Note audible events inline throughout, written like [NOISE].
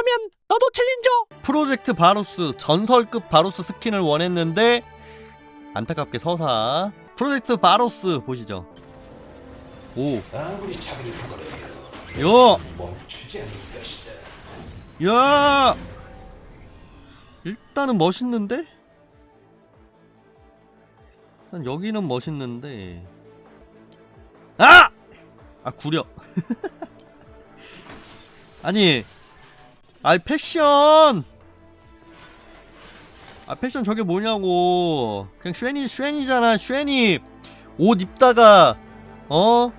하면 너도 챌린저. 프로젝트 바루스 전설급 바루스 스킨을 원했는데 안타깝게 서사 프로젝트 바루스 보시죠 오 것이다. 야! 일단은 멋있는데? 일단 여기는 멋있는데 아! 아 구려 [LAUGHS] 아니 아이 패션 아 패션 저게 뭐냐고 그냥 쉐니 쉐니잖아 쉐니 옷 입다가 어?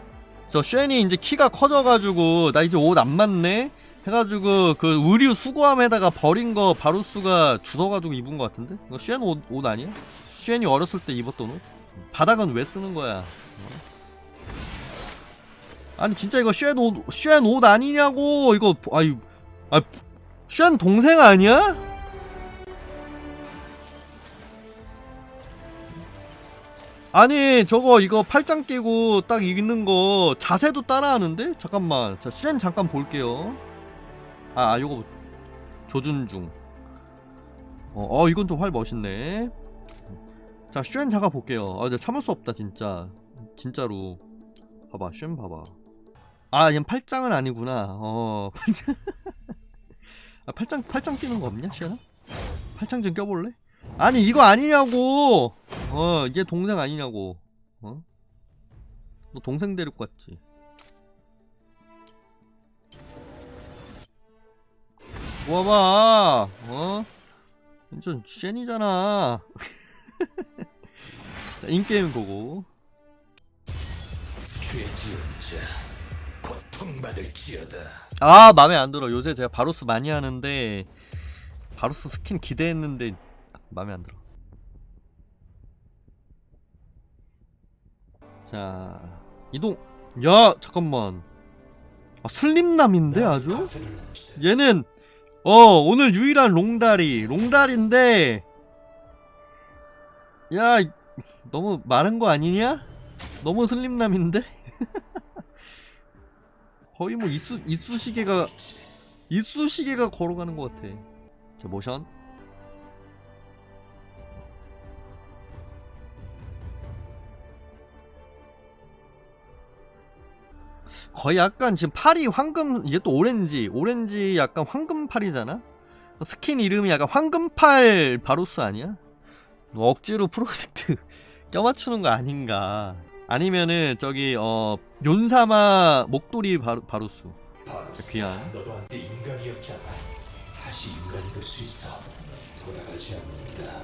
저 쉐니 이제 키가 커져가지고 나 이제 옷 안 맞네? 해가지고 그 의류 수거함에다가 버린 거 바루스가 주워가지고 입은 거 같은데? 이거 쉔 옷, 옷 아니야? 쉔이 어렸을 때 입었던 옷? 바닥은 왜 쓰는 거야? 어? 아니 진짜 이거 쉔 옷, 쉔옷 아니냐고 이거 아유 아, 쉔 동생 아니야? 아니 저거 이거 팔짱 끼고 딱 입는 거 자세도 따라하는데? 잠깐만 자쉔 잠깐 볼게요 아, 아 요거 조준 중. 어, 어 이건 좀 활 멋있네. 자, 쉔 잠깐 볼게요. 아, 근데 참을 수 없다 진짜. 진짜로. 봐봐, 쉔 봐봐. 아, 얘 팔짱은 아니구나. 어, [LAUGHS] 팔짱. 아, 팔짱 팔짱 끼는 거 없냐, 쉔아? 팔짱 좀 껴볼래? 아니 이거 아니냐고. 어, 얘 동생 아니냐고. 어? 너 동생 데리고 왔지. 모아봐 어? 완전 쉔이잖아 [LAUGHS] 자 인게임 보고 죄 지은 자 고통받을지어다. 아 맘에 안 들어. 요새 제가 바루스 많이 하는데 바루스 스킨 기대했는데 맘에 안 들어. 자 이동. 야 잠깐만. 아 슬림남인데 아주. 얘는 어 오늘 유일한 롱다리. 롱다리인데. 야 이- 너무 많은 거 아니냐? 너무 슬림남인데? [LAUGHS] 거의 뭐 이쑤 이쑤시개가 이쑤시개가 걸어가는 것 같아. 자 모션. 거의 약간 지금 팔이 황금 이게 또 오렌지 오렌지 약간 황금팔이잖아 스킨 이름이 약간 황금팔 바루스 아니야? 뭐 억지로 프로젝트 [LAUGHS] 껴맞추는 거 아닌가 아니면은 저기 어 윤사마 목도리 바루, 바루스 바루스, 귀한. 너도 한때 인간이었잖아. 다시 인간이 될 수 있어. 돌아가지 않는다.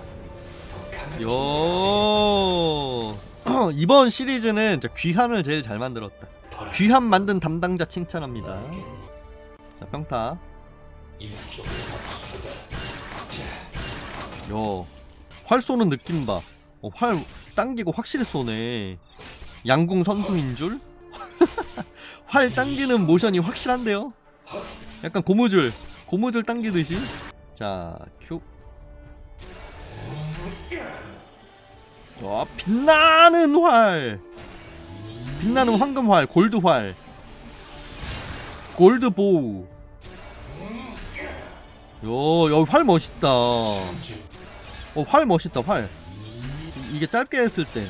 요 [CLEARS THROAT] 이번 시리즈는 귀한을 제일 잘 만들었다. 귀한 만든 담당자 칭찬합니다 자 평타. 요, 활 쏘는 느낌 봐. 어, 활 당기고 확실히 쏘네. 양궁 선수인 줄? [LAUGHS] 활 당기는 모션이 확실한데요? 약간 고무줄, 고무줄 당기듯이. 자, 큐. 와, 빛나는 활! 빛나는 황금 활, 골드 활. 골드 보우. 요, 여기 활 멋있다. 어, 활 멋있다, 활. 이- 이게 짧게 했을 때.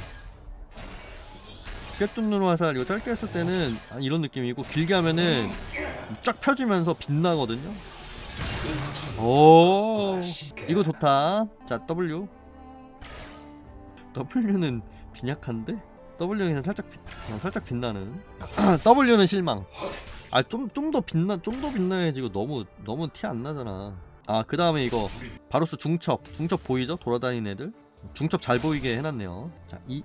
꿰뚫는 화살, 이거 짧게 했을 때는 아, 이런 느낌이고, 길게 하면은 쫙 펴지면서 빛나거든요. 오, 이거 좋다. 자, W. W는 빈약한데? W는 살짝 빛, 어, 살짝 빛나는. [CLEARS THROAT] W는 실망. 아, 좀, 좀 더 빛나, 좀 더 빛나야지. 이거 너무, 너무 티 안 나잖아. 아, 그 다음에 이거, 바로스 중첩. 중첩 보이죠? 돌아다니는 애들. 중첩 잘 보이게 해놨네요. 자, 이.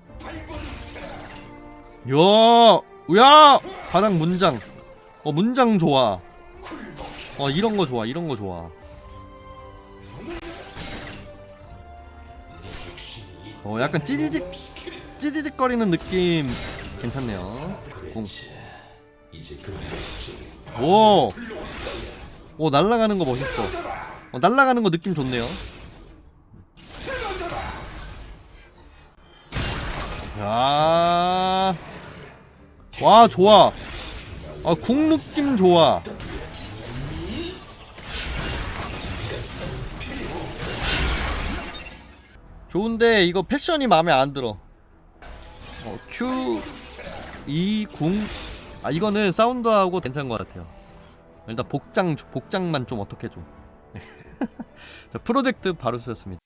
야! 야! 바닥 문장. 어, 문장 좋아. 어, 이런 거 좋아. 이런 거 좋아. 어, 약간 찌지직, 찌지직거리는 느낌 괜찮네요. 그만했지. 오! 오, 날아가는 거 멋있어. 어, 날아가는 거 느낌 좋네요. 야. 와 좋아. 아궁 느낌 좋아. 좋은데 이거 패션이 마음에 안 들어. 어, Q e, 2궁 아 이거는 사운드하고 괜찮은 것 같아요. 일단 복장 복장만 좀 어떻게 좀. [LAUGHS] 자, 프로젝트 바로 쓰였습니다.